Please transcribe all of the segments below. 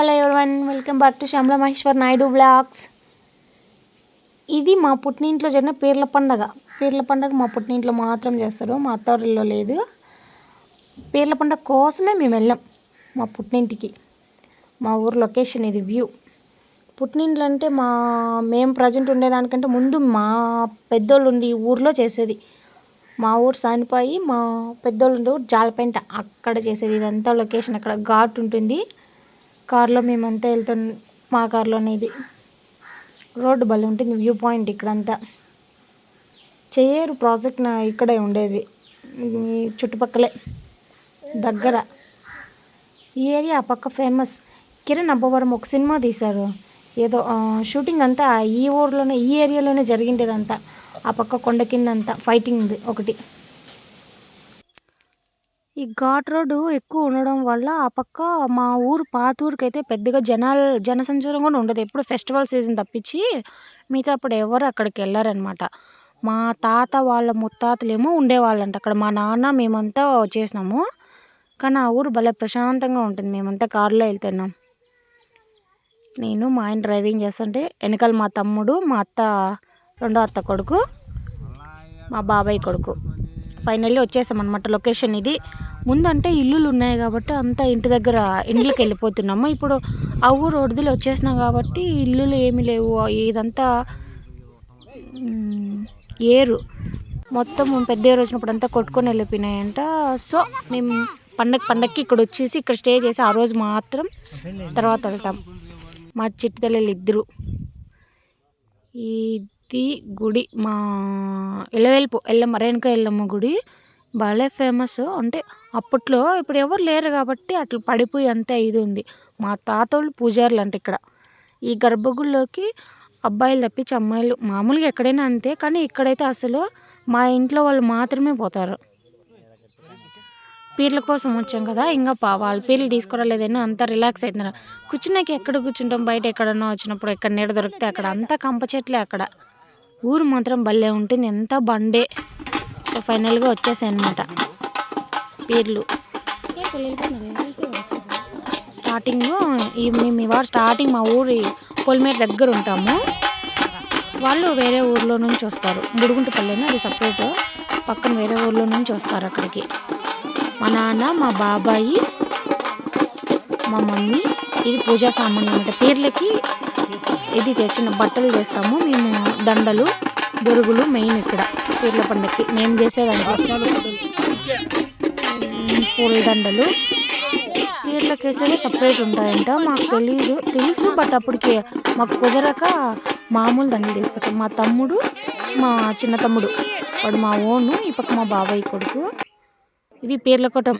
Hello everyone welcome back to Shyamala Maheshwar Naidu vlogs ఇది మా పుట్టినింట్లో జరిగిన పీర్ల పండగ. పీర్ల పండగ మా పుట్టినింట్లో మాత్రం చేస్తారు మా అత్తవారిలో లేదు. పీర్ల పండగ కోసమే మేము వెళ్ళాం మా పుట్టినింటికి. మా ఊరు లొకేషన్ ఇది వ్యూ పుట్టినింట్లు అంటే మా మేము ప్రజెంట్ ఉండేదానికంటే ముందు మా పెద్దోళ్ళు ఉండి ఊర్లో చేసేది. మా ఊరు సానిపాయి మా పెద్దోళ్ళు ఉండే ఊరు జాలపెంట. అక్కడ చేసేది ఇదంతా లొకేషన్ అక్కడ ఘాట్ ఉంటుంది. కార్లో మేమంతా వెళ్తాం మా కార్లోనే ఇది రోడ్డు భలే ఉంటుంది వ్యూ పాయింట్ ఇక్కడంతా. చేయరు ప్రాజెక్ట్ నా ఇక్కడే ఉండేది చుట్టుపక్కలే దగ్గర. ఈ ఏరియా ఆ పక్క ఫేమస్. కిరణ్ అబ్బవరం ఒక సినిమా తీశారు ఏదో షూటింగ్ అంతా ఈ ఊర్లోనే ఈ ఏరియాలోనే జరిగిండేదంతా. ఆ పక్క కొండ కింద అంతా ఫైటింగ్ ఒకటి. ఈ ఘాట్ రోడ్డు ఎక్కువ ఉండడం వల్ల ఆ పక్క మా ఊరు పాత ఊరికి అయితే పెద్దగా జనాలు జనసంచారం కూడా ఉండదు. ఎప్పుడు ఫెస్టివల్ సీజన్ తప్పించి మిగతా అప్పుడు ఎవరు అక్కడికి వెళ్ళారనమాట మా తాత వాళ్ళ ముత్తాతలేమో ఉండేవాళ్ళంట. అక్కడ మా నాన్న మేమంతా వచ్చేసినాము కానీ ఆ ఊరు భలే ప్రశాంతంగా ఉంటుంది. మేమంతా కారులో వెళ్తున్నాం. నేను మా ఆయన డ్రైవింగ్ చేస్తుంటే వెనకాల మా తమ్ముడు మా అత్త రెండో అత్త కొడుకు మా బాబాయ్ కొడుకు. ఫైనల్లీ వచ్చేసాం అనమాట లొకేషన్ ఇది. ముందంటే ఇల్లులు ఉన్నాయి కాబట్టి అంతా ఇంటి దగ్గర ఇండ్లకి వెళ్ళిపోతున్నాము ఇప్పుడు ఆ ఊరు వదిలి వచ్చేసినాం కాబట్టి ఇల్లులు ఏమీ లేవు. ఇదంతా ఏరు. మొత్తం పెద్ద ఏరు వచ్చినప్పుడు అంతా కొట్టుకొని వెళ్ళిపోయినాయంట. సో మేము పండగ పండగకి ఇక్కడ వచ్చేసి ఇక్కడ స్టే చేసి ఆ రోజు మాత్రం తర్వాత వెళ్తాం. మా చిట్టి తల్లిలు ఇద్దరు. ఇది గుడి మా ఎల్లవెల్పు ఎల్లమ్మ రేణుక ఎల్లమ్మ గుడి. భలే ఫేమస్. అంటే అప్పట్లో ఇప్పుడు ఎవరు లేరు కాబట్టి అట్లా పడిపోయి అంతే ఇది ఉంది. మా తాతోళ్ళు పూజారులు అంటే ఇక్కడ. ఈ గర్భగుడిలోకి అబ్బాయిలు తప్పించి అమ్మాయిలు మామూలుగా ఎక్కడైనా అంతే కానీ ఇక్కడైతే అసలు మా ఇంట్లో వాళ్ళు మాత్రమే పోతారు. పీర్ల కోసం వచ్చాం కదా ఇంకా పా వాళ్ళు పీర్లు తీసుకురాలేదని అంతా రిలాక్స్ అవుతున్నారు కూర్చున్నాక ఎక్కడ కూర్చుంటాం? బయట ఎక్కడన్నా వచ్చినప్పుడు ఎక్కడ నీడ దొరికితే అక్కడ. అంతా కంప చెట్లే అక్కడ. ఊరు మాత్రం భలే ఉంటుంది. ఎంత బండే. ఫైనల్గా వచ్చేసాయి అనమాట పేర్లు. స్టార్టింగ్ ఈ మేము ఇవాళ స్టార్టింగ్ మా ఊరి పొలిమేట దగ్గర ఉంటాము. వాళ్ళు వేరే ఊర్లో నుంచి వస్తారు. బుడుగుంటపల్లిని? అది సపరేట్. పక్కన వేరే ఊర్లో నుంచి వస్తారు అక్కడికి. మా నాన్న మా బాబాయి మా మమ్మీ ఇది పూజా సామాన్ అనమాట పేర్లకి ఇది తెచ్చిన బట్టలు చేస్తాము మేము దండలు బొరుగులు మెయిన్ ఇక్కడ పీర్ల పండక్కి. మేము చేసేదానికి పూల దండలు. సపరేట్ ఉంటాయంట. మాకు తెలియదు తెలుసు బట్ అప్పటికి మాకు కుదరక మామూలు దండలు తీసుకొచ్చాం. మా తమ్ముడు మా చిన్న తమ్ముడు వాడు మా ఓను ఈ పక్క మా బాబాయ్ కొడుకు. ఇవి పీర్ల కొట్టం.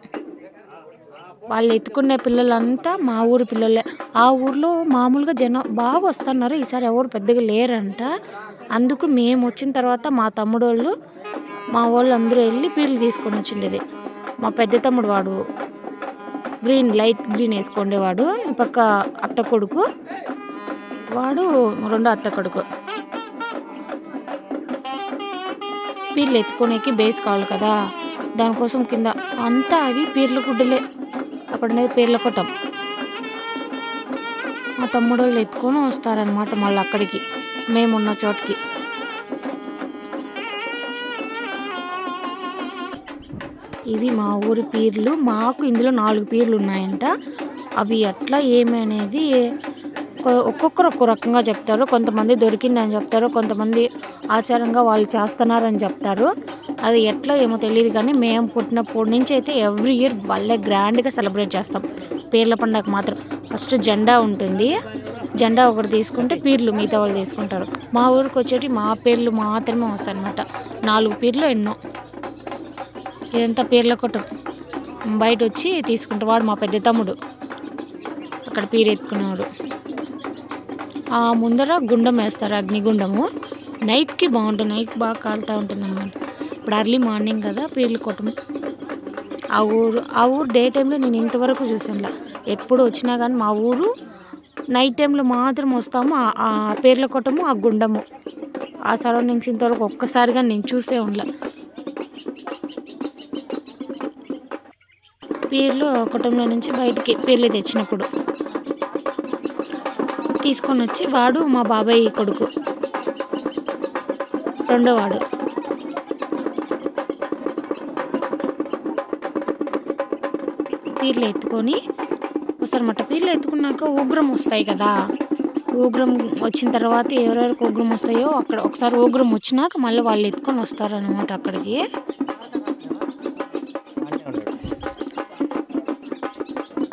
వాళ్ళు ఎత్తుకునే పిల్లలంతా మా ఊరు పిల్లలే. ఆ ఊర్లో మామూలుగా జనం బాగా వస్తున్నారు. ఈసారి ఎవరు పెద్దగా లేరంట. అందుకు మేము వచ్చిన తర్వాత మా తమ్ముడు వాళ్ళు మా వాళ్ళు అందరూ వెళ్ళి పీర్లు తీసుకొని వచ్చిండేది. మా పెద్ద తమ్ముడు వాడు గ్రీన్ లైట్ గ్రీన్ వేసుకుండేవాడు. ఈ పక్క అత్త కొడుకు వాడు రెండో అత్త కొడుకు. పీర్లు ఎత్తుకునేకి బేస్ కావాలి కదా. దానికోసం కింద అంతా అవి పీర్ల గుడ్డలే. అక్కడ ఉండేది పీర్ల కొట్టం. మా తమ్ముడు వాళ్ళు ఎత్తుకొని వస్తారనమాట మళ్ళీ అక్కడికి. మేమున్న చోటుకి. ఇవి మా ఊరి పీర్లు. మాకు ఇందులో నాలుగు పీర్లు ఉన్నాయంట. అవి ఎట్లా ఏమి అనేది ఒక్కొక్కరు ఒక్కో రకంగా చెప్తారు. కొంతమంది దొరికిందని చెప్తారు. కొంతమంది ఆచారంగా వాళ్ళు చేస్తున్నారని చెప్తారు. అది ఎట్లా ఏమో తెలియదు కానీ మేము పుట్టినప్పటి నుంచి అయితే ఎవ్రీ ఇయర్ భలే గ్రాండ్గా సెలబ్రేట్ చేస్తాం. పీర్ల పండగ మాత్రం. ఫస్ట్ జెండా ఉంటుంది. జెండా ఒకటి తీసుకుంటే పీర్లు మిగతా వాళ్ళు తీసుకుంటారు. మా ఊరికి వచ్చేటి మా పీర్లు మాత్రమే వస్తాయి అన్నమాట నాలుగు పీర్లు ఎన్నో. ఇదంతా పీర్ల కొట్టం బయట వచ్చి తీసుకుంటారు. వాడు మా పెద్ద తమ్ముడు. అక్కడ పీరెత్తుకునేవాడు ఆ ముందర గుండం వేస్తారు. అగ్నిగుండము. నైట్కి బాగుంటుంది. నైట్ బాగా కాలుతూ ఉంటుంది అన్నమాట ఇప్పుడు అర్లీ మార్నింగ్ కదా పీర్లు కొట్టము ఆ ఊరు ఆ ఊరు డే టైంలో నేను ఇంతవరకు చూసానులా ఎప్పుడు వచ్చినా కానీ మా ఊరు నైట్ టైంలో మాత్రం వస్తాము. ఆ- పేర్ల కొట్టము ఆ గుండము. ఆ సరౌండింగ్స్ ఇంతవరకు ఒక్కసారిగా నేను చూసే ఉండలే. పీర్లు కుటుంబం నుంచి బయటికి పీర్లు తెచ్చినప్పుడు తీసుకొని వచ్చి వాడు మా బాబాయ్ కొడుకు. రెండో వాడు. పీర్లు ఎత్తుకొని వస్తారన్నమాట పీర్లు ఎత్తుకున్నాక ఉగ్రం వస్తాయి కదా. ఉగ్రం వచ్చిన తర్వాత ఎవరెవరికి ఉగ్రం వస్తాయో అక్కడ ఒకసారి ఉగ్రం వచ్చినాక మళ్ళీ వాళ్ళు ఎత్తుకొని వస్తారనమాట అక్కడికి.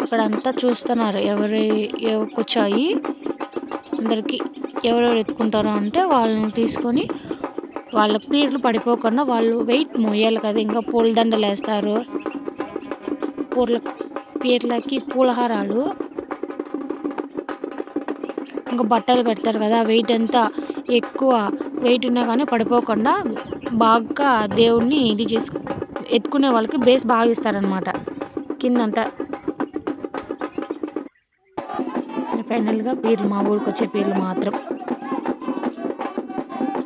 అక్కడ అంతా చూస్తున్నారు. ఎవరి ఎవరికి వచ్చాయి అందరికి ఎవరెవరు ఎత్తుకుంటారో అంటే వాళ్ళని తీసుకొని వాళ్ళకి పీర్లు పడిపోకుండా వాళ్ళు వెయిట్ మోయాలి కదా. ఇంకా పూలదండలు వేస్తారు పూర్ల పీర్లకి పూలహారాలు. ఇంకా బట్టలు పెడతారు కదా. వెయిట్ అంతా ఎక్కువ వెయిట్ ఉన్నా కానీ పడిపోకుండా బాగా దేవుణ్ణి ఇది చేసు ఎత్తుకునే వాళ్ళకి బేస్ బాగా ఇస్తారనమాట కిందంతా ఫైనల్గా పీర్లు మా ఊరికి వచ్చే పీర్లు మాత్రం.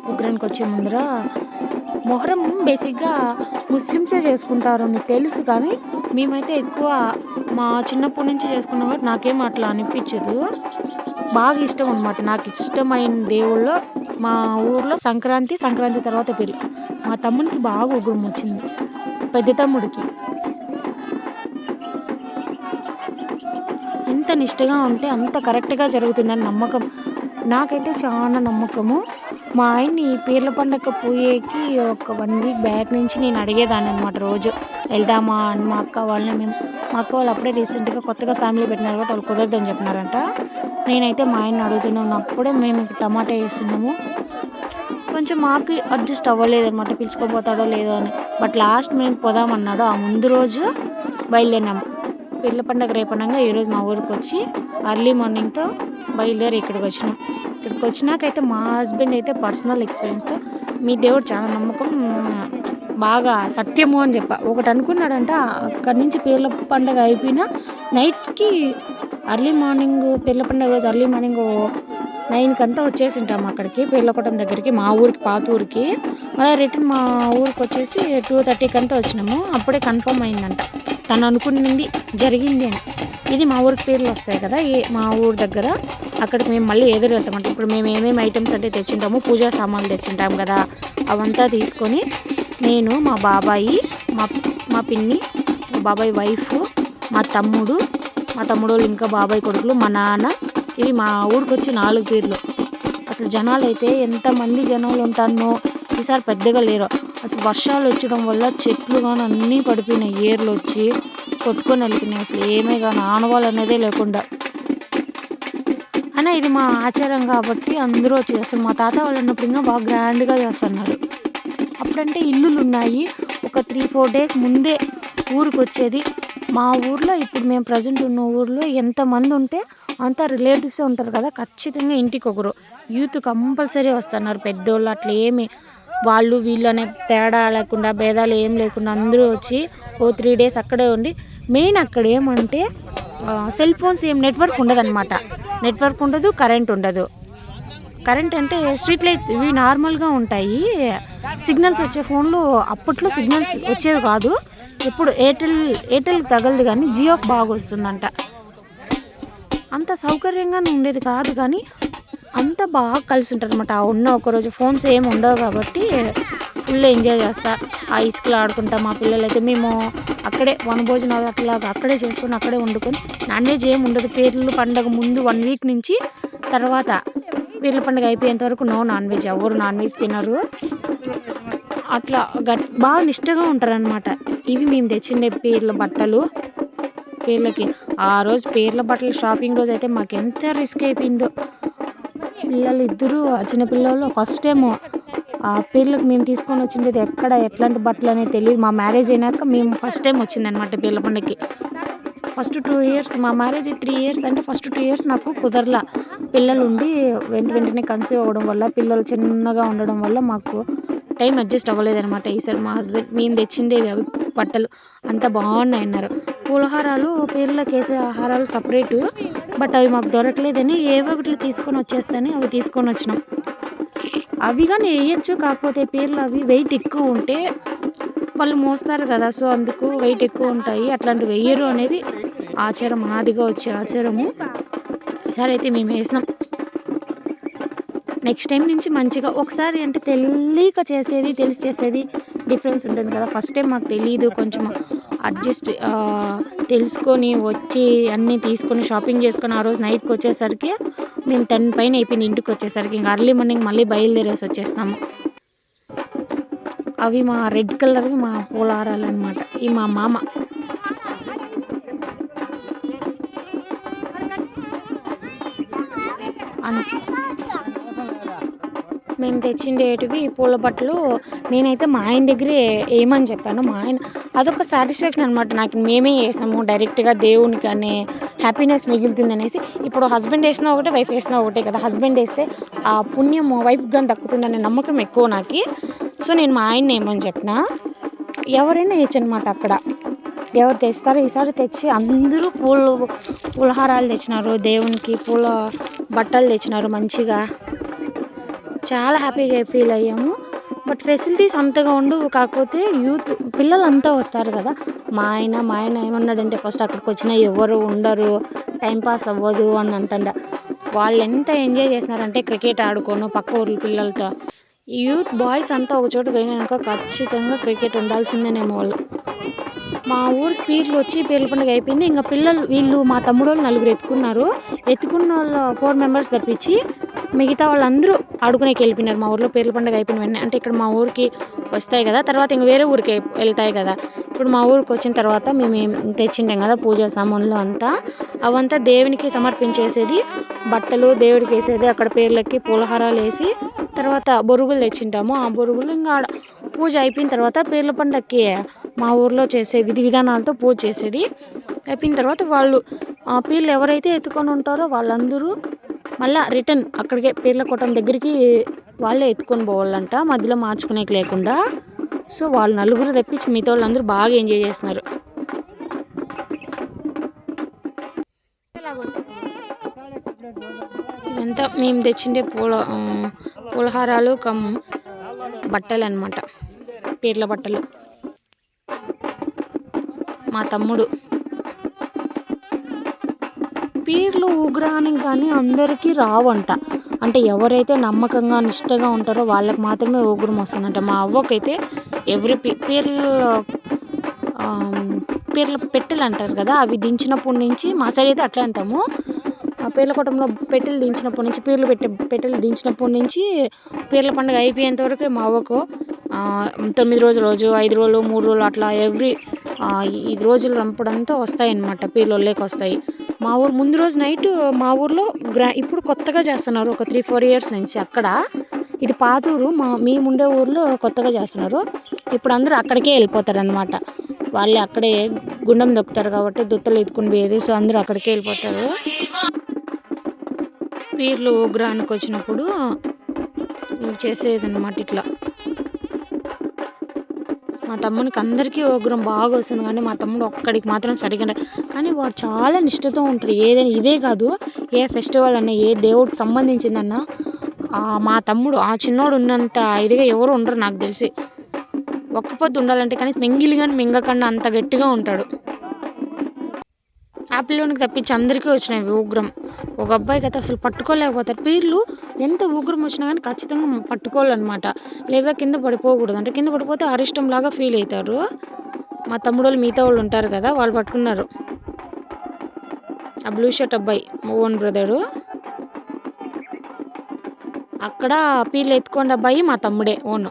ఉగ్రానికి వచ్చే ముందర మొహరం బేసిక్గా ముస్లిమ్సే చేసుకుంటారు అని తెలుసు కానీ మేమైతే ఎక్కువ మా చిన్నప్పటి నుంచి చేసుకున్నాం కాబట్టి నాకేం అట్లా అనిపించదు. బాగా ఇష్టం అనమాట నాకు ఇష్టమైన దేవుళ్ళు మా ఊర్లో సంక్రాంతి సంక్రాంతి తర్వాత పెళ్ళి. మా తమ్మునికి బాగా ఉగ్రం వచ్చింది. పెద్ద తమ్ముడికి. ఎంత నిష్టగా ఉంటే అంత కరెక్ట్గా జరుగుతుందని నమ్మకం. నాకైతే చాలా నమ్మకము. మా ఆయన్ని పీర్ల పండగ పోయేకి ఒక వన్ వీక్ బ్యాక్ నుంచి నేను అడిగేదాన్ని అనమాట రోజు. వెళ్దామా అని మా అక్క వాళ్ళని మేము మా అక్క వాళ్ళు అప్పుడే రీసెంట్గా కొత్తగా ఫ్యామిలీ పెట్టినారు కాబట్టి వాళ్ళు కుదరదని చెప్పినారంట. నేనైతే మా ఆయన్ని అడుగుతున్నాను అప్పుడే మేము ఇక్కడ టమాటా వేస్తున్నాము. కొంచెం మాకు అడ్జస్ట్ అవ్వలేదు అనమాట పిలుచుకోపోతాడో లేదో అని. బట్ లాస్ట్ మేము పోదామన్నాడు. ఆ ముందు రోజు బయలుదేరినాము పిల్ల పండగ రేపనంగా ఈరోజు మా ఊరికి వచ్చి అర్లీ మార్నింగ్తో బయలుదేరి ఇక్కడికి వచ్చినాం. ఇక్కడికి వచ్చినాకైతే మా హస్బెండ్ అయితే పర్సనల్ ఎక్స్పీరియన్స్తో మీ దేవుడు చాలా నమ్మకం బాగా సత్యము అని చెప్ప. ఒకటి అనుకున్నాడంట అక్కడి నుంచి పేర్ల పండగ అయిపోయిన నైట్కి అర్లీ మార్నింగ్ పీర్ల పండగ రోజు అర్లీ మార్నింగ్ నైన్కి అంతా వచ్చేసి ఉంటాం అక్కడికి పీర్లకోటం దగ్గరికి మా ఊరికి పాత ఊరికి. మళ్ళీ రిటర్న్ మా ఊరికి వచ్చేసి టూ థర్టీకి అంతా వచ్చినాము. అప్పుడే కన్ఫర్మ్ అయిందంట. తను అనుకున్నది జరిగింది అని. ఇది మా ఊరికి పేర్లు వస్తాయి కదా ఏ మా ఊరు దగ్గర అక్కడికి మేము మళ్ళీ ఎదురు వెళ్తామంట ఇప్పుడు మేము ఏమేమి ఐటమ్స్ అంటే తెచ్చింటామో పూజా సామాన్లు తెచ్చింటాం కదా అవంతా తీసుకొని నేను మా బాబాయి మా మా పిన్ని మా బాబాయ్ వైఫ్ మా తమ్ముడు మా తమ్ముడు ఇంకా బాబాయ్ కొడుకులు మా నాన్న ఇవి మా ఊరికి వచ్చి నాలుగు పేర్లు. అసలు జనాలు అయితే ఎంతమంది జనాలు ఉంటానో ఈసారి పెద్దగా లేరు. అసలు వర్షాలు వచ్చడం వల్ల చెట్లు కానీ అన్నీ పడిపోయినాయి. ఏర్లు వచ్చి కొట్టుకొని వెళ్ళిపోయినాయి. అసలు ఏమే కానీ ఆనవాళ్ళు అనేదే లేకుండా. అయినా ఇది మా ఆచారం కాబట్టి అందరూ వచ్చి అసలు మా తాత వాళ్ళు ఉన్నప్పుడు ఇంకా బాగా గ్రాండ్గా చేస్తున్నారు. అప్పుడంటే ఇల్లులు ఉన్నాయి. ఒక త్రీ ఫోర్ డేస్ ముందే ఊరికి వచ్చేది. మా ఊర్లో ఇప్పుడు మేము ప్రజెంట్ ఉన్న ఊర్లో ఎంతమంది ఉంటే అంత రిలేటివ్స్ ఉంటారు కదా. ఖచ్చితంగా ఇంటికి ఒకరు యూత్ కంపల్సరీ వస్తున్నారు. పెద్దోళ్ళు అట్లా ఏమి వాళ్ళు వీళ్ళు అనే తేడా లేకుండా భేదాలు ఏం లేకుండా అందరూ వచ్చి ఓ త్రీ డేస్ అక్కడే ఉండి మెయిన్ అక్కడ ఏమంటే సెల్ ఫోన్స్ ఏం నెట్వర్క్ ఉండదన్నమాట. నెట్వర్క్ ఉండదు కరెంట్ ఉండదు. కరెంట్ అంటే స్ట్రీట్ లైట్స్ ఇవి నార్మల్గా ఉంటాయి. సిగ్నల్స్ వచ్చే ఫోన్లు అప్పట్లో సిగ్నల్స్ వచ్చేవి కాదు. ఇప్పుడు ఎయిర్టెల్ ఎయిర్టెల్ తగలదు కానీ జియోకి బాగా వస్తుందంట అంత సౌకర్యంగానే ఉండేది కాదు కానీ అంతా బాగా కలిసి ఉంటారు అనమాట ఉన్న ఒకరోజు ఫోన్స్ ఏమి ఉండవు కాబట్టి ఫుల్ ఎంజాయ్ చేస్తా. ఆ ఇసుకలో ఆడుకుంటా మా పిల్లలు అయితే మేము అక్కడే వనభోజనాలు అట్లాగా అక్కడే చేసుకొని అక్కడే వండుకొని నాన్ వెజ్ ఏమి ఉండదు. పేర్లు పండగ ముందు వన్ వీక్ నుంచి తర్వాత పీర్ల పండుగ అయిపోయేంత వరకు నో నాన్ వెజ్ ఎవరు నాన్ వెజ్ తినరు. అట్లా గట్ బాగా నిష్టగా ఉంటారనమాట ఇవి మేము తెచ్చిండే పీర్ల బట్టలు పీర్లకి. ఆ రోజు పీర్ల బట్టలు షాపింగ్ రోజు అయితే మాకు ఎంత రిస్క్ అయిపోయిందో. పిల్లలు ఇద్దరు చిన్న పిల్లలు ఫస్ట్ టైం ఆ పీర్లకు మేము తీసుకొని వచ్చింది ఎక్కడ ఎట్లాంటి బట్టలు అనేది తెలియదు. మా మ్యారేజ్ అయినాక మేము ఫస్ట్ టైం వచ్చిందనమాట పిల్ల పండుగకి ఫస్ట్ టూ ఇయర్స్ మా మ్యారేజ్ త్రీ ఇయర్స్ అంటే ఫస్ట్ టూ ఇయర్స్ నాకు కుదరలా. పిల్లలు ఉండి వెంట వెంటనే కన్సీవ్ అవ్వడం వల్ల పిల్లలు చిన్నగా ఉండడం వల్ల మాకు టైం అడ్జస్ట్ అవ్వలేదన్నమాట. ఈసారి మా హస్బెండ్ మేము తెచ్చిండేవి అవి బట్టలు. అంత బాగున్నాయి అన్నారు పూలహారాలు పేర్లకు వేసే ఆహారాలు సపరేటు. బట్ అవి మాకు దొరకలేదని ఏవో ఒకటి తీసుకొని వచ్చేస్తాయని అవి తీసుకొని వచ్చినాం. అవి కానీ వేయచ్చు కాకపోతే పేర్లు అవి వెయిట్ ఎక్కువ ఉంటే వాళ్ళు మోస్తారు కదా. సో అందుకు వెయిట్ ఎక్కువ ఉంటాయి. అట్లాంటివి వెయ్యరు అనేది ఆచారం మాదిగా వచ్చే ఆచారము. ఈసారి అయితే మేము వేసినాం. నెక్స్ట్ టైం నుంచి మంచిగా ఒకసారి అంటే తెలియక చేసేది తెలిసి చేసేది డిఫరెన్స్ ఉంటుంది కదా. ఫస్ట్ టైం మాకు తెలియదు కొంచెం అడ్జస్ట్ తెలుసుకొని వచ్చి అన్నీ తీసుకొని షాపింగ్ చేసుకొని ఆ రోజు నైట్కి వచ్చేసరికి మేము టెన్ పైన అయిపోయింది ఇంటికి వచ్చేసరికి. ఇంకా అర్లీ మార్నింగ్ మళ్ళీ బయలుదేరేసి వచ్చేస్తాము అవి మా రెడ్ కలర్వి మా పూలారాలు అనమాట ఈ మా మామ. అన్- తెచ్చిండేటివి పూల బట్టలు నేనైతే మా ఆయన దగ్గరే వేయమని చెప్పాను మా ఆయన అదొక సాటిస్ఫాక్షన్ అనమాట నాకు మేమే వేసాము డైరెక్ట్గా దేవునికి అనే హ్యాపీనెస్ మిగులుతుంది అనేసి ఇప్పుడు హస్బెండ్ వేసినా ఒకటే వైఫ్ వేసినా ఒకటే కదా. హస్బెండ్ వేస్తే ఆ పుణ్యం వైఫ్ కానీ దక్కుతుందనే నమ్మకం ఎక్కువ నాకు. సో నేను మా ఆయన్ని ఏమని చెప్పిన ఎవరైనా వేయచ్చు అనమాట అక్కడ. ఎవరు తెస్తారో ఈసారి తెచ్చి అందరూ పూలు పూలహారాలు తెచ్చినారు దేవునికి పూల బట్టలు తెచ్చినారు మంచిగా. చాలా హ్యాపీగా ఫీల్ అయ్యాము. బట్ ఫెసిలిటీస్ అంతగా ఉండవు. కాకపోతే యూత్ పిల్లలంతా వస్తారు కదా. మా ఆయన మా ఆయన ఏమన్నాడంటే ఫస్ట్ అక్కడికి వచ్చినా ఎవరు ఉండరు. టైంపాస్ అవ్వదు అని అంటుండ. వాళ్ళు ఎంత ఎంజాయ్ చేసినారంటే క్రికెట్ ఆడుకోను పక్క ఊర్ల పిల్లలతో. యూత్ బాయ్స్ అంతా ఒక చోట పోయినాక ఖచ్చితంగా క్రికెట్ ఉండాల్సిందేనేమో వాళ్ళు. మా ఊరికి పీర్లు వచ్చి పీర్ల పండుగ అయిపోయింది. ఇంకా పిల్లలు వీళ్ళు మా తమ్ముడు వాళ్ళు నలుగురు ఎత్తుకున్నారు. ఎత్తుకున్న వాళ్ళు ఫోర్ మెంబర్స్ తప్పించి మిగతా వాళ్ళందరూ ఆడుకునేకి వెళ్ళిపోయినారు. మా ఊర్లో పేర్ల పండుగ అయిపోయిన వెంటనే అంటే ఇక్కడ మా ఊరికి వస్తాయి కదా తర్వాత ఇంక వేరే ఊరికి వెళ్తాయి కదా. ఇప్పుడు మా ఊరికి వచ్చిన తర్వాత మేము తెచ్చింటాం కదా పూజా సామాన్లు అంతా. అవంతా దేవునికి సమర్పించేసేది బట్టలు దేవుడికి వేసేది అక్కడ పేర్లకి పూలహారాలు వేసి తర్వాత బొరుగులు తెచ్చింటాము. ఆ బొరుగులు ఇంకా ఆడ పూజ అయిపోయిన తర్వాత పేర్ల పండక్కి మా ఊర్లో చేసే విధి విధానాలతో పూజ చేసేది. అయిపోయిన తర్వాత వాళ్ళు ఆ పీర్లు ఎవరైతే ఎత్తుకొని ఉంటారో వాళ్ళందరూ మళ్ళీ రిటర్న్ అక్కడికే పీర్ల కొట్టం దగ్గరికి వాళ్ళే ఎత్తుకొని పోవాలంట. మధ్యలో మార్చుకునేకి లేకుండా. సో వాళ్ళు నలుగురు తెప్పించి మిగతా వాళ్ళందరూ బాగా ఎంజాయ్ చేస్తున్నారు. ఇదంతా మేము తెచ్చిండే పూల పులహారాలు పూలహారాలు కమ్ బట్టలు అనమాట పీర్ల బట్టలు. మా తమ్ముడు పీర్లు ఉగ్రానికి కానీ అందరికీ రావంట. అంటే ఎవరైతే నమ్మకంగా నిష్టగా ఉంటారో వాళ్ళకి మాత్రమే ఉగ్రం వస్తుందంట. మా అవ్వకైతే ఎవ్రీ పీ పీర్ల పీర్ల పెట్టెలు అంటారు కదా అవి దించినప్పటి నుంచి మా సైడ్ అయితే అట్లా అంటాము. ఆ పీర్ల కుటుంబంలో పెట్టెలు దించినప్పటి నుంచి పీర్లు పెట్టె పెట్టెలు దించినప్పటి నుంచి పీర్ల పండుగ అయిపోయేంత వరకు మా అవ్వకు తొమ్మిది రోజుల రోజు ఐదు రోజులు మూడు రోజులు అట్లా ఎవ్రీ ఈ రోజులు రంపడంతో వస్తాయి అన్నమాట పీర్లలోకి వస్తాయి. మా ఊరు ముందు రోజు నైట్ మా ఊర్లో గ్రా ఇప్పుడు కొత్తగా చేస్తున్నారు ఒక త్రీ ఫోర్ ఇయర్స్ నుంచి అక్కడ. ఇది పాతూరు మా మేము ఉండే ఊర్లో కొత్తగా చేస్తున్నారు. ఇప్పుడు అందరూ అక్కడికే వెళ్ళిపోతారనమాట వాళ్ళు వాళ్ళే అక్కడే గుండం దొక్కుతారు కాబట్టి దుత్తలు ఎత్తుకుని పోయేది సో అందరూ అక్కడికే వెళ్ళిపోతారు. పీర్లు ఊగ్రానికి వచ్చినప్పుడు చేసేది అనమాట ఇట్లా. మా తమ్మునికి అందరికీ ఉగ్రం బాగా వస్తుంది కానీ మా తమ్ముడు ఒక్కడికి మాత్రం సరిగ్గా కానీ వాడు చాలా నిష్టతో ఉంటారు ఏదైనా ఇదే కాదు ఏ ఫెస్టివల్ అన్న ఏ దేవుడికి సంబంధించిందన్నా మా తమ్ముడు ఆ చిన్నోడు ఉన్నంత ఇదిగా ఎవరు ఉండరు నాకు తెలిసి. ఒక్క పొద్దు ఉండాలంటే కానీ మింగిలి కానీ మింగకుండా అంత గట్టిగా ఉంటాడు. పిల్లోనికి తప్పించి అందరికీ వచ్చినాయి ఉగ్రం. ఒక అబ్బాయికి అయితే అసలు పట్టుకోలేకపోతారు. పీర్లు ఎంత ఉగ్రం వచ్చినా కానీ ఖచ్చితంగా పట్టుకోవాలన్నమాట. లేదా కింద పడిపోకూడదు. అంటే కింద పడిపోతే అరిష్టం లాగా ఫీల్ అవుతారు. మా తమ్ముడు వాళ్ళు మిగతా వాళ్ళు ఉంటారు కదా వాళ్ళు పట్టుకున్నారు. ఆ బ్లూ షర్ట్ అబ్బాయి ఓన్ బ్రదరు. అక్కడ పీర్లు ఎత్తుకోండి అబ్బాయి మా తమ్ముడే ఓన్.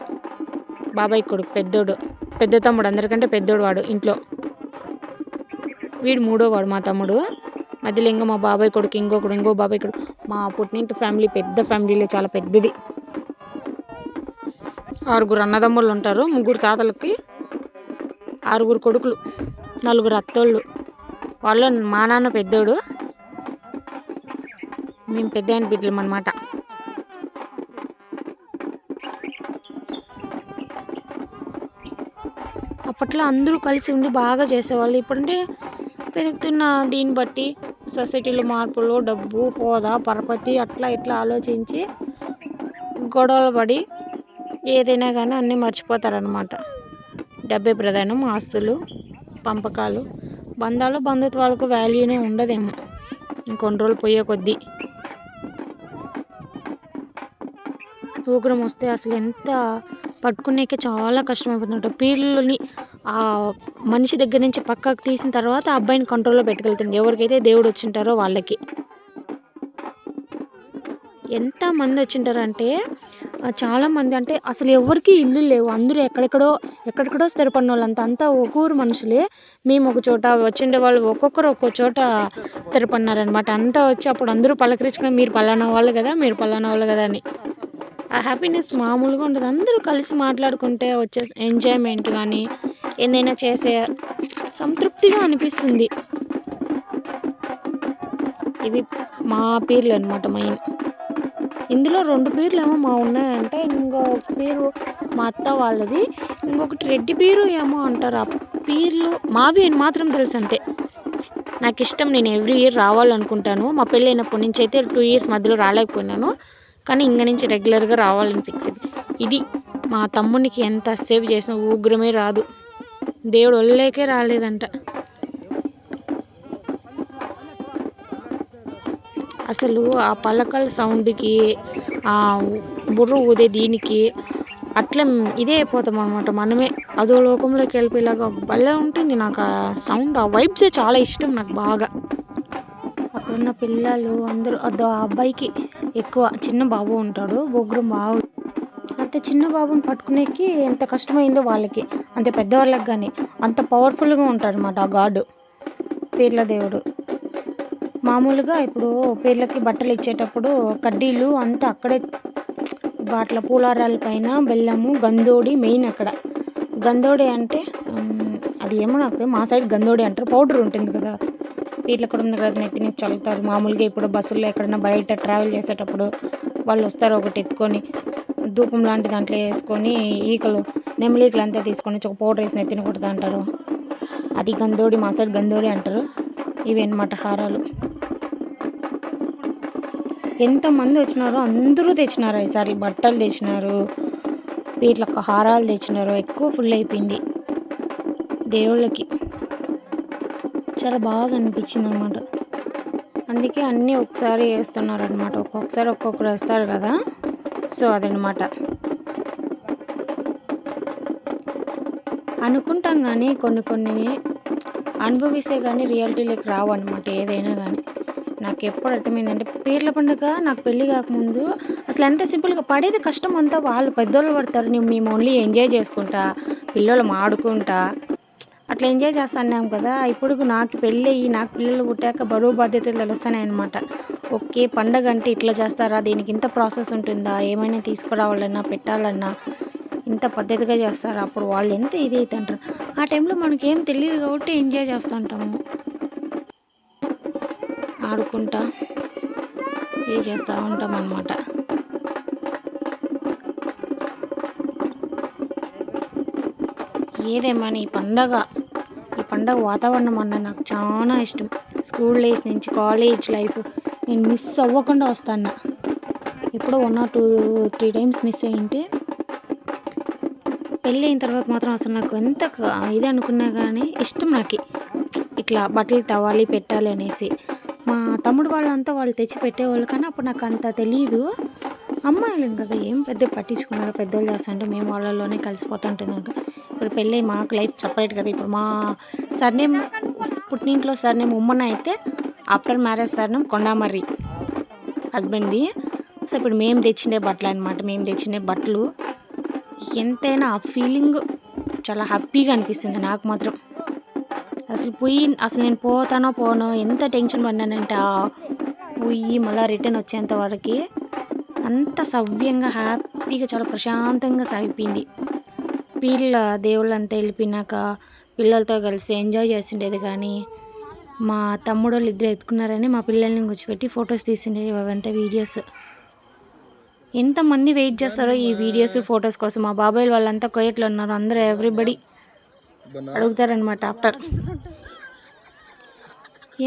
బాబాయ్ కొడుకు పెద్దోడు. పెద్ద తమ్ముడు అందరికంటే పెద్దోడు వాడు ఇంట్లో. వీడు మూడో వాడు మా తమ్ముడు. మధ్యలో ఇంకా మా బాబాయ్ కొడుకు ఇంకొకడు ఇంకో బాబాయ్ కొడుకు. మా పుట్టినింటి ఫ్యామిలీ పెద్ద ఫ్యామిలీలో చాలా పెద్దది. ఆరుగురు అన్నదమ్ములు ఉంటారు ముగ్గురు తాతలకి ఆరుగురు కొడుకులు నలుగురు అత్తోళ్ళు. వాళ్ళు మా నాన్న పెద్దోడు. మేము పెద్ద ఆయన బిడ్డలం అనమాట అప్పట్లో అందరూ కలిసి ఉండి బాగా చేసేవాళ్ళు. ఇప్పుడంటే పెరుగుతున్న దీన్ని బట్టి సొసైటీలో మార్పులు డబ్బు హోదా పరపతి అట్లా ఇట్లా ఆలోచించి గొడవలు పడి ఏదైనా కానీ అన్నీ మర్చిపోతారనమాట డబ్బే ప్రధానం ఆస్తులు పంపకాలు. బంధాలు బంధుత్వాలకు వాల్యూనే ఉండదేమో. ఇంకొన్ని రోజులు పోయే కొద్దీ. ఊగ్రం వస్తే అసలు ఎంత పట్టుకునేకే చాలా కష్టమైపోతుందంట పీర్లని ఆ మనిషి దగ్గర నుంచి పక్కకు తీసిన తర్వాత ఆ అబ్బాయిని కంట్రోల్లో పెట్టుకెళ్తుంది. ఎవరికైతే దేవుడు వచ్చింటారో వాళ్ళకి. ఎంతమంది వచ్చింటారంటే చాలామంది అంటే అసలు ఎవరికి ఇల్లు లేవు. అందరూ ఎక్కడెక్కడో ఎక్కడెక్కడో స్థిరపడిన వాళ్ళంతా అంతా ఒక ఊరు మనుషులే. మేము ఒక చోట వచ్చిండే వాళ్ళు ఒక్కొక్కరు ఒక్కో చోట స్థిరపడినారనమాట అంతా వచ్చి అప్పుడు అందరూ పలకరించుకుని మీరు పలానా వాళ్ళు కదా మీరు పలానా వాళ్ళు కదా అని. ఆ హ్యాపీనెస్ మామూలుగా ఉండదు. అందరూ కలిసి మాట్లాడుకుంటే వచ్చే ఎంజాయ్మెంట్ కానీ ఏదైనా చేసే సంతృప్తిగా అనిపిస్తుంది. ఇవి మా పీర్లు అనమాట మెయిన్ ఇందులో రెండు పీర్లు ఏమో మా ఉన్నాయంటే ఇంకో పీరు మా అత్త వాళ్ళది ఇంకొకటి రెడ్డి పీరు ఏమో అంటారు. ఆ పీర్లు మావి మాత్రం తెలుసు అంతే. నాకు ఇష్టం నేను ఎవ్రీ ఇయర్ రావాలనుకుంటాను. మా పెళ్ళి అయినప్పటి నుంచి అయితే టూ ఇయర్స్ మధ్యలో రాలేకపోయినాను. కానీ ఇంక నుంచి రెగ్యులర్గా రావాలని ఫిక్స్డ్ ఇది మా తమ్మునికి ఎంత సేవ్ చేసిన ఉగ్రమే రాదు. దేవుడు ఒళ్ళేకే రాలేదంట. అసలు ఆ పలకల సౌండ్కి ఆ బుర్ర ఊదే దీనికి అట్లా ఇదే అయిపోతాం అనమాట మనమే. అదో లోకంలోకి వెళ్ళిపోయేలాగా భలే ఉంటుంది నాకు ఆ సౌండ్. ఆ వైబ్సే చాలా ఇష్టం నాకు బాగా. అక్కడున్న పిల్లలు అందరూ అదో ఆ అబ్బాయికి ఎక్కువ చిన్న బాబు ఉంటాడు బొగ్గురం బాబు అంత. చిన్న బాబుని పట్టుకునేకి ఎంత కష్టమైందో వాళ్ళకి. అంత పెద్దవాళ్ళకి కానీ అంత పవర్ఫుల్గా ఉంటాడు అనమాట ఆ గాడు పీర్ల దేవుడు. మామూలుగా ఇప్పుడు పేర్లకి బట్టలు ఇచ్చేటప్పుడు కడ్డీలు అంతా అక్కడే బాట్ల పూలారాల పైన బెల్లము గందోడి మెయిన్ అక్కడ. గందోడి అంటే అది ఏమో నాకు మా సైడ్ గందోడి అంటారు పౌడర్ ఉంటుంది కదా. వీటిలో కూడా ఉంది కదా నెత్తిని చల్లుతారు మామూలుగా ఇప్పుడు బస్సుల్లో ఎక్కడైనా బయట ట్రావెల్ చేసేటప్పుడు వాళ్ళు వస్తారు ఒకటి ఎత్తుకొని ధూపం లాంటి దాంట్లో వేసుకొని ఈకలు నెమలీకలు అంతా తీసుకొని ఒక పౌడర్ వేసి నెత్తిని కొడతా అంటారు. అది గందోడి మా సైడ్ గందోడి అంటారు. ఇవి అనమాట హారాలు. ఎంతమంది వచ్చినారో అందరూ తెచ్చినారు ఈసారి. బట్టలు తెచ్చినారు వీటిలో హారాలు తెచ్చినారు. ఎక్కువ ఫుల్ అయిపోయింది దేవుళ్ళకి. చాలా బాగా అనిపించింది అనమాట అందుకే అన్నీ ఒకసారి వేస్తున్నారు అనమాట ఒక్కొక్కసారి ఒక్కొక్కరు వేస్తారు కదా. సో అదనమాట. అనుకుంటాం కానీ కొన్ని కొన్ని అనుభవిస్తే కానీ రియాలిటీలోకి రావు అనమాట ఏదైనా కానీ నాకు ఎప్పుడు అర్థమైందంటే పీర్ల పండుగ నాకు పెళ్ళి కాకముందు అసలు ఎంత సింపుల్గా పడేది కష్టం అంతా వాళ్ళు పెద్దోళ్ళు పడతారు. నేను మేము ఓన్లీ ఎంజాయ్ చేసుకుంటా పిల్లలు ఆడుకుంటా అట్లా ఎంజాయ్ చేస్తున్నాం కదా ఇప్పుడు నాకు పెళ్ళి అయ్యి నాకు పిల్లలు పుట్టాక బరువు బాధ్యతలు తెలుస్తున్నాయి అనమాట ఓకే పండగ అంటే ఇట్లా చేస్తారా దీనికి ఇంత ప్రాసెస్ ఉంటుందా ఏమైనా తీసుకురావాలన్నా పెట్టాలన్నా ఇంత పద్ధతిగా చేస్తారా? అప్పుడు వాళ్ళు ఎంత ఇది అవుతుంటారు అంటారు ఆ టైంలో మనకేం తెలియదు కాబట్టి ఎంజాయ్ చేస్తూ ఉంటాము ఆడుకుంటా ఇది చేస్తూ ఉంటాం అన్నమాట. ఏదేమని ఈ పండగ పండగ వాతావరణం అన్న నాకు చాలా ఇష్టం. స్కూల్ డేస్ నుంచి కాలేజ్ లైఫ్ నేను మిస్ అవ్వకుండా వస్తాను ఎప్పుడో one or two three times miss అయ్యింటే పెళ్ళి అయిన తర్వాత మాత్రం అసలు నాకు ఎంత ఇది అనుకున్నా కానీ ఇష్టం నాకు. ఇట్లా బట్టలు తవ్వాలి పెట్టాలి అనేసి. మా తమ్ముడు వాళ్ళంతా వాళ్ళు తెచ్చి పెట్టేవాళ్ళు కానీ అప్పుడు నాకు అంత తెలియదు అమ్మాయిలు కదా ఏం పెద్ద పట్టించుకున్నారు? పెద్దోళ్ళు చేస్తుంటే మేము వాళ్ళలోనే కలిసిపోతుంటుంది అంట ఇప్పుడు పెళ్ళి మాకు లైఫ్ సపరేట్ కదా. ఇప్పుడు మా సర్నేమ్ పుట్టినింట్లో సర్నేమ్ ఉమ్మన అయితే ఆఫ్టర్ మ్యారేజ్ సర్నేమ్ కొండామర్రి హస్బెండ్ది. సో ఇప్పుడు మేము తెచ్చిండే బట్టలు అనమాట మేము తెచ్చిండే బట్టలు. ఎంతైనా ఆ ఫీలింగ్ చాలా హ్యాపీగా అనిపిస్తుంది నాకు మాత్రం. అసలు పోయి అసలు నేను పోతానో పోనో ఎంత టెన్షన్ పడినానంటే ఆ పోయి మళ్ళీ రిటర్న్ వచ్చేంత వరకు అంత సవ్యంగా హ్యాపీగా చాలా ప్రశాంతంగా సాగిపోయింది. పీళ్ళ దేవుళ్ళంతా వెళ్ళిపోయినాక పిల్లలతో కలిసి ఎంజాయ్ చేసిండేది కానీ మా తమ్ముడు వాళ్ళు ఇద్దరు ఎత్తుకున్నారని మా పిల్లల్ని కూర్చోబెట్టి ఫొటోస్ తీసిండేవి అవంతా వీడియోస్. ఎంతమంది వెయిట్ చేస్తారో ఈ వీడియోస్ ఫొటోస్ కోసం. మా బాబాయ్ వాళ్ళంతా కొయ్యట్లో ఉన్నారు. అందరూ ఎవ్రీబడి అడుగుతారనమాట ఆఫ్టర్.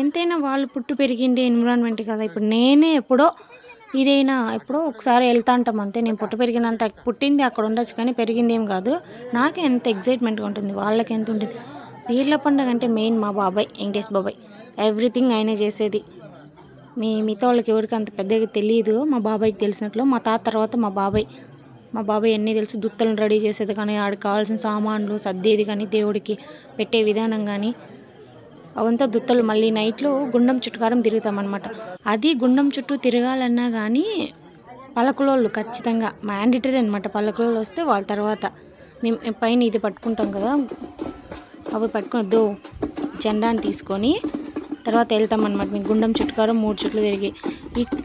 ఎంతైనా వాళ్ళు పుట్టు పెరిగిండే ఎన్విరాన్మెంట్ కదా. ఇప్పుడు నేనే ఎప్పుడో ఇదైనా ఎప్పుడో ఒకసారి వెళ్తా ఉంటాం అంతే. నేను పుట్టు పెరిగినంత పుట్టింది అక్కడ ఉండొచ్చు కానీ పెరిగింది ఏం కాదు. నాకే ఎంత ఎగ్జైట్మెంట్గా ఉంటుంది వాళ్ళకి ఎంత ఉంటుంది. పీర్ల పండుగ అంటే మెయిన్ మా బాబాయ్ వెంకటేష్ బాబాయ్. ఎవ్రీథింగ్ ఆయన చేసేది. మీ మిగతా వాళ్ళకి ఎవరికి అంత పెద్దగా తెలియదు మా బాబాయ్కి తెలిసినట్లు మా తాత తర్వాత మా బాబాయ్. మా బాబాయ్ అన్నీ తెలుసు. దుత్తలను రెడీ చేసేది కానీ ఆడికి కావాల్సిన సామాన్లు సర్దేది కానీ దేవుడికి పెట్టే విధానం కానీ అవంతా దుత్తలు. మళ్ళీ నైట్లో గుండం చుట్టుకారం తిరుగుతామన్నమాట. అది గుండం చుట్టూ తిరగాలన్నా కానీ పలకలోళ్ళు ఖచ్చితంగా మ్యాండేటరీ అనమాట పలకలోళ్ళు వస్తే వాళ్ళ తర్వాత మేము పైన ఇది పట్టుకుంటాం కదా అవి పట్టుకున్నద్దు జెండాని తీసుకొని తర్వాత వెళ్తామన్నమాట. మీ గుండం చుట్టుకారం మూడు చుట్లు తిరిగి.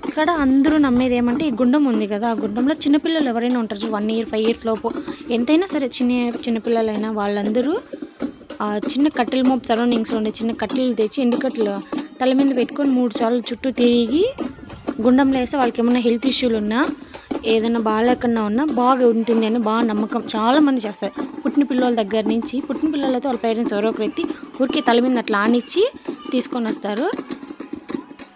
ఇక్కడ అందరూ నమ్మేది ఏమంటే ఈ గుండం ఉంది కదా ఆ గుండంలో చిన్నపిల్లలు ఎవరైనా ఉంటారు వన్ ఇయర్ ఫైవ్ ఇయర్స్ లోపు. ఎంతైనా సరే చిన్న చిన్నపిల్లలైనా వాళ్ళందరూ చిన్న కట్టెల మోపు సరౌండింగ్స్లో ఉండే చిన్న కట్టెలు తెచ్చి ఎండుకట్టెలు తల మీద పెట్టుకొని మూడు సార్లు చుట్టూ తిరిగి గుండంలో వేస్తే వాళ్ళకి ఏమైనా హెల్త్ ఇష్యూలు ఉన్నా ఏదైనా బాగాలేకుండా ఉన్నా బాగా ఉంటుంది అని బాగా నమ్మకం. చాలామంది చేస్తారు. పుట్టిన పిల్లల దగ్గర నుంచి పుట్టిన పిల్లలతో వాళ్ళ పేరెంట్స్ ఎవరో ఒకరు ఊరికే తల మీద అట్లా ఆనిచ్చి తీసుకొని వస్తారు.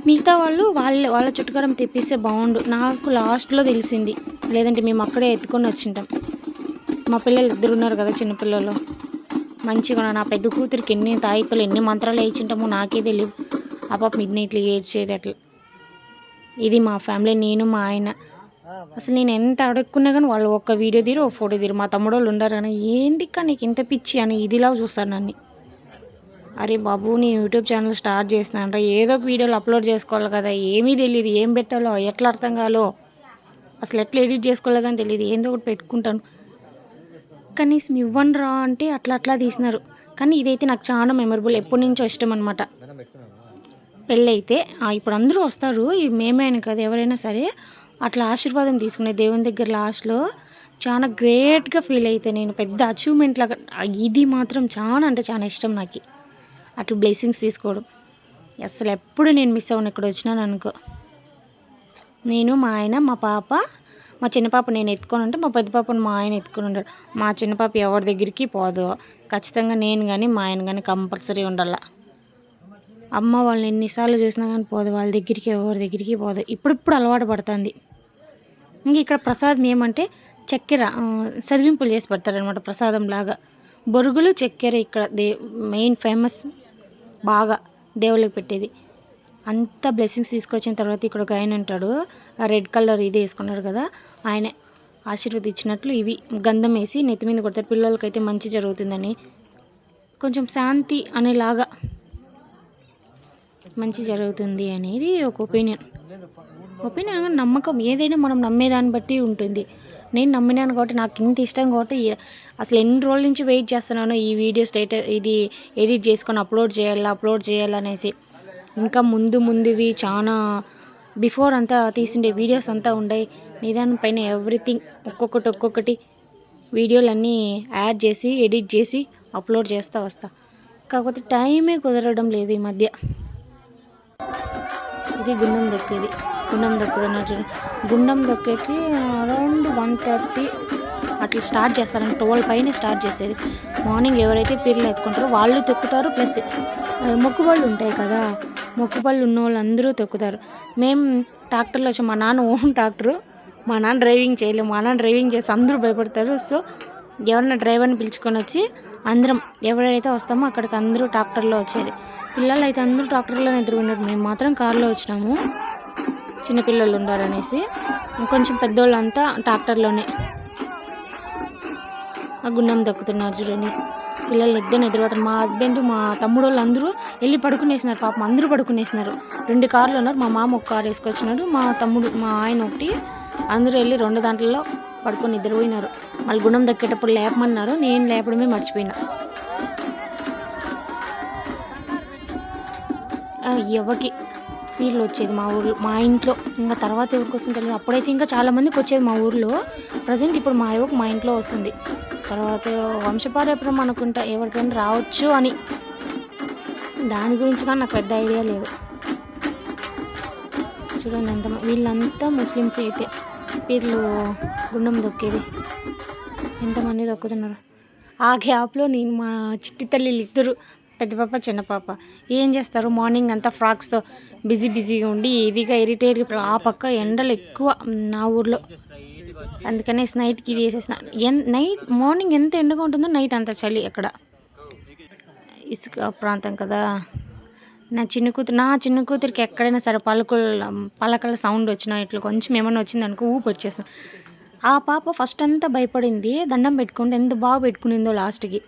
మిగతా వాళ్ళు వాళ్ళ వాళ్ళ చుట్టుకారం తెప్పిస్తే బాగుండు. నాకు లాస్ట్లో తెలిసింది. లేదంటే మేము అక్కడే ఎత్తుకొని వచ్చింటాం. మా పిల్లలు ఇద్దరు ఉన్నారు కదా చిన్నపిల్లలు మంచిగా నా పెద్ద కూతురికి ఎన్ని తాయితులు ఎన్ని మంత్రాలు వేయించుంటామో నాకే తెలియదు ఆ పాప మిడ్ ఏడ్చేది అట్లా. ఇది మా ఫ్యామిలీ నేను మా ఆయన. అసలు నేను ఎంత అడుక్కున్నా కానీ వాళ్ళు ఒక్క వీడియో తీరు ఒక ఫోటో తీరు. మా తమ్ముడు వాళ్ళు ఉండరు అని ఏంది కా నీకు ఇంత పిచ్చి అని ఇదిలా చూస్తాను నన్ను. అరే బాబు నేను యూట్యూబ్ ఛానల్ స్టార్ట్ చేసినాను ఏదో ఒక వీడియోలు అప్లోడ్ చేసుకోవాలి కదా. ఏమీ తెలియదు ఏం పెట్టాలో ఎట్లా అర్థం కాలో. అసలు ఎట్లా ఎడిట్ చేసుకోవాలో కానీ తెలియదు ఏందో ఒకటి పెట్టుకుంటాను. కనీసం ఇవ్వండి రా అంటే అట్లా అట్లా తీసినారు. కానీ ఇదైతే నాకు చాలా మెమరబుల్ ఎప్పటి నుంచో ఇష్టం అనమాట పెళ్ళైతే ఇప్పుడు అందరూ వస్తారు మేమే అని కదా ఎవరైనా సరే అట్లా ఆశీర్వాదం తీసుకునే దేవుని దగ్గర లాస్ట్లో చాలా గ్రేట్గా ఫీల్ అయితే నేను. పెద్ద అచీవ్మెంట్ లాగా ఇది మాత్రం చాలా అంటే చాలా ఇష్టం నాకు. అట్లా బ్లెస్సింగ్స్ తీసుకోవడం. అసలు ఎప్పుడు నేను మిస్ అవ్వను ఇక్కడ వచ్చినాను అనుకో. నేను మా ఆయన మా పాప మా చిన్న పాప నేను ఎత్తుకొని ఉంటే మా పెద్ద పాపను మా ఆయన ఎత్తుకొని ఉంటాడు. మా చిన్న పాప ఎవరి దగ్గరికి పోదు. ఖచ్చితంగా నేను కానీ మా ఆయన కానీ కంపల్సరీ ఉండాల. అమ్మ వాళ్ళని ఎన్నిసార్లు చూసినా కానీ పోదు. వాళ్ళ దగ్గరికి ఎవరి దగ్గరికి పోదు. ఇప్పుడిప్పుడు అలవాటు పడుతుంది. ఇంక ఇక్కడ ప్రసాదం ఏమంటే చక్కెర ఆ, చేసి పెడతారనమాట ప్రసాదం లాగా. బొరుగులు చక్కెర ఇక్కడ దే మెయిన్ ఫేమస్ బాగా దేవుళ్ళకి పెట్టేది. అంత బ్లెస్సింగ్స్ తీసుకొచ్చిన తర్వాత ఇక్కడ ఒక ఆయన ఉంటాడు. రెడ్ కలర్ ఇది వేసుకున్నారు కదా ఆయన ఆశీర్వదించినట్లు ఇవి గంధం వేసి నెత్తి మీద కొడతారు. పిల్లలకైతే మంచి జరుగుతుందని. కొంచెం శాంతి అనేలాగా మంచి జరుగుతుంది అనేది ఒక ఒపీనియన్. ఒపీనియన్ నమ్మకం. ఏదైనా మనం నమ్మేదాన్ని బట్టి ఉంటుంది. నేను నమ్మినాను కాబట్టి నాకు ఇంత ఇష్టం కాబట్టి అసలు ఎన్ని రోజుల నుంచి వెయిట్ చేస్తున్నానో ఈ వీడియో స్టేట ఇది ఎడిట్ చేసుకొని అప్లోడ్ చేయాలా అప్లోడ్ చేయాలనేసి ఇంకా ముందు ముందువి చాలా బిఫోర్ అంతా తీసిండే వీడియోస్ అంతా ఉండే. నిదానం పైన ఎవ్రీథింగ్ ఒక్కొక్కటి ఒక్కొక్కటి వీడియోలన్నీ యాడ్ చేసి ఎడిట్ చేసి అప్లోడ్ చేస్తూ వస్తా. కాకపోతే టైమే కుదరడం లేదు ఈ మధ్య. ఇది గుండం దొక్కేది గుండం దొక్కుతున్నా చూడండి గుండం దొక్కేకి అరౌండ్ వన్ థర్టీ అట్లా స్టార్ట్ చేస్తారని ట్వెల్వ్ పైన స్టార్ట్ చేసేది. మార్నింగ్ ఎవరైతే పీర్లు ఎత్తుకుంటారో వాళ్ళు తొక్కుతారు ప్లస్ మొక్కుబళ్ళు ఉంటాయి కదా. మొక్కుబళ్ళు ఉన్న వాళ్ళందరూ తొక్కుతారు. మేము ట్రాక్టర్లో వచ్చి మా నాన్న ఓన్ ట్రాక్టరు. మా నాన్న డ్రైవింగ్ చేయలేము. మా నాన్న డ్రైవింగ్ చేసి అందరూ భయపడతారు. సో ఎవరైనా డ్రైవర్ని పిలుచుకొని వచ్చి అందరం ఎవరైతే వస్తామో అక్కడికి అందరూ ట్రాక్టర్లో వచ్చేది. పిల్లలు అయితే అందరూ ట్రాక్టర్లో ఎదురుకున్నారు. మేము మాత్రం కార్లో వచ్చినాము. చిన్నపిల్లలు ఉండాలనేసి. కొంచెం పెద్దోళ్ళంతా ట్రాక్టర్లోనే. ఆ గుండం దక్కుతున్నారు చూడండి. పిల్లలు ఇద్దరు ఎదురుపోతారు మా హస్బెండ్ మా తమ్ముడు వాళ్ళు అందరూ వెళ్ళి పడుకునేసినారు. పాపం అందరూ పడుకునేసినారు. రెండు కార్లు ఉన్నారు. మా మామ ఒక కారు వేసుకొచ్చినాడు. మా తమ్ముడు మా ఆయన ఒకటి. అందరూ వెళ్ళి రెండు దాంట్లో పడుకొని నిద్రపోయినారు. మళ్ళీ గుణం దక్కేటప్పుడు లేపమన్నారు. నేను లేపడమే మర్చిపోయినా. ఆ, ఎవరికి? వీళ్ళు వచ్చేది మా ఊర్లో మా ఇంట్లో. ఇంకా తర్వాత ఎవరికి వస్తుంది తెలియదు. అప్పుడైతే ఇంకా చాలా మందికి వచ్చేది మా ఊర్లో. ప్రజెంట్ ఇప్పుడు మా యువకు మా ఇంట్లో వస్తుంది. తర్వాత వంశపారేపురం అనుకుంటా ఎవరికైనా రావచ్చు అని. దాని గురించి కానీ నాకు పెద్ద ఐడియా లేదు. చూడండి అంత వీళ్ళంతా ముస్లిమ్స్ అయితే. వీళ్ళు గుండం దొక్కేది. ఎంతమంది దొక్కుతున్నారు? ఆ గ్యాప్లో నేను మా చిట్టి తల్లి ఇద్దరు పెద్ద పాప చిన్న పాప. ఏం చేస్తారు? మార్నింగ్ అంతా ఫ్రాక్స్తో బిజీ బిజీగా ఉండి ఇదిగా ఇరిటేట్గా ఆ పక్క ఎండలు ఎక్కువ నా ఊర్లో. అందుకనే నైట్కి ఇది వేసేసిన. ఎన్ నైట్ మార్నింగ్ ఎంత ఎండగా ఉంటుందో నైట్ అంత చలి అక్కడ. ఇసుక ప్రాంతం కదా. నా చిన్న కూతురు నా చిన్న కూతురికి ఎక్కడైనా సరే పలుకుల పలకల సౌండ్ వచ్చినా ఇట్లా కొంచెం ఏమన్నా వచ్చింది అనుకో ఊపి వచ్చేస్తాం ఆ పాప ఫస్ట్ అంతా భయపడింది దండం పెట్టుకుంటే ఎంత బాగా పెట్టుకునిందో లాస్ట్కి.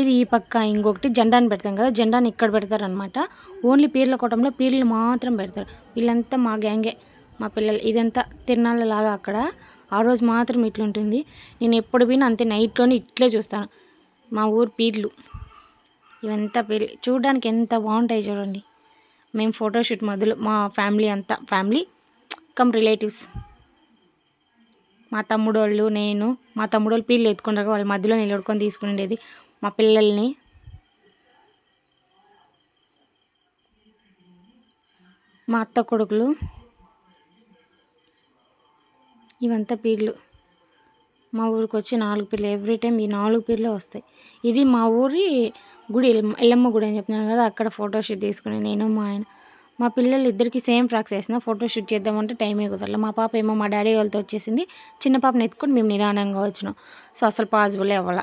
ఇది ఈ పక్క ఇంకొకటి జెండాని పెడతాం కదా జెండాని ఇక్కడ పెడతారనమాట ఓన్లీ పీర్ల కోటంలో పీర్లు మాత్రం పెడతారు. వీళ్ళంతా మా గ్యాంగే మా పిల్లలు. ఇదంతా తిరునాళ్ళ లాగా అక్కడ. ఆ రోజు మాత్రం ఇట్లుంటుంది. నేను ఎప్పుడు పోయినా అంతే నైట్లోనే ఇట్లే చూస్తాను. మా ఊరు పీర్లు. ఇవంతా పీర్లు. చూడడానికి ఎంత బాగుంటాయి చూడండి. మేము ఫోటోషూట్ మొదలు మా ఫ్యామిలీ అంతా. ఫ్యామిలీ కమ్ రిలేటివ్స్ మా తమ్ముడు వాళ్ళు నేను. మా తమ్ముడు వాళ్ళు పీర్లు ఎత్తుకుంటారు వాళ్ళ మధ్యలో నిలబడుకొని తీసుకునేది మా పిల్లల్ని. మా అత్త కొడుకులు. ఇవంతా పీర్లు. మా ఊరికి వచ్చి నాలుగు పీర్లు. ఎవ్రీ టైం ఈ నాలుగు పీర్లే వస్తాయి. ఇది మా ఊరి గుడి ఎల్లమ్మ- గుడి అని చెప్తున్నాను కదా అక్కడ ఫోటోషూట్ తీసుకుని నేను మా ఆయన. మా పిల్లలు ఇద్దరికి సేమ్ ఫ్రాక్స్ వేసిన ఫోటోషూట్ చేద్దామంటే టైమే కుదరలే. మా పాప ఏమో మా డాడీ వాళ్ళతో వచ్చేసింది. చిన్న పాపని ఎత్తుకొని మేము నిదానంగా వచ్చినాం. సో అసలు పాసిబుల్ అవ్వాల.